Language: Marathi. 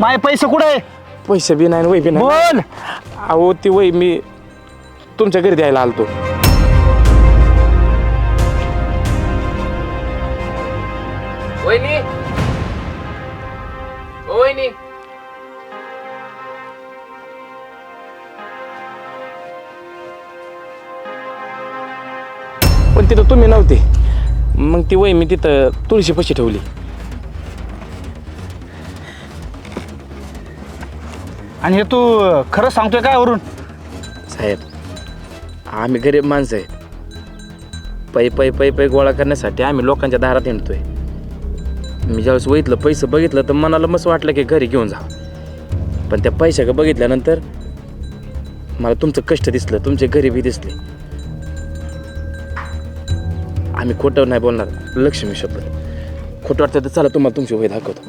माय पैसे कुठे पैसे बी नाही वय बी नाही. बोल. अहो ती वय मी तुमच्या घरी द्यायला आलतो. वहिनी. ओ वहिनी. पण तिथं तुम्ही नव्हते. मग ती वय मी तिथं तुळशी पशी ठेवली. आणि हे तू खरं सांगतोय काय वरून? साहेब आम्ही गरीब माणसं आहे. पै पै पै पै गोळा करण्यासाठी आम्ही लोकांच्या दारात हिंडतोय. मी ज्यावेळेस बघितलं पैसे बघितलं तर मनाला मस्त वाटलं की घरी घेऊन जा. पण त्या पैशाकडे बघितल्यानंतर मला तुमचं कष्ट दिसलं तुमचे गरिबी दिसले. आम्ही खोटं नाही बोलणार लक्ष्मी शपथ. खोटं वाटतं तर चला तुम्हाला तुमची वय दाखवतो.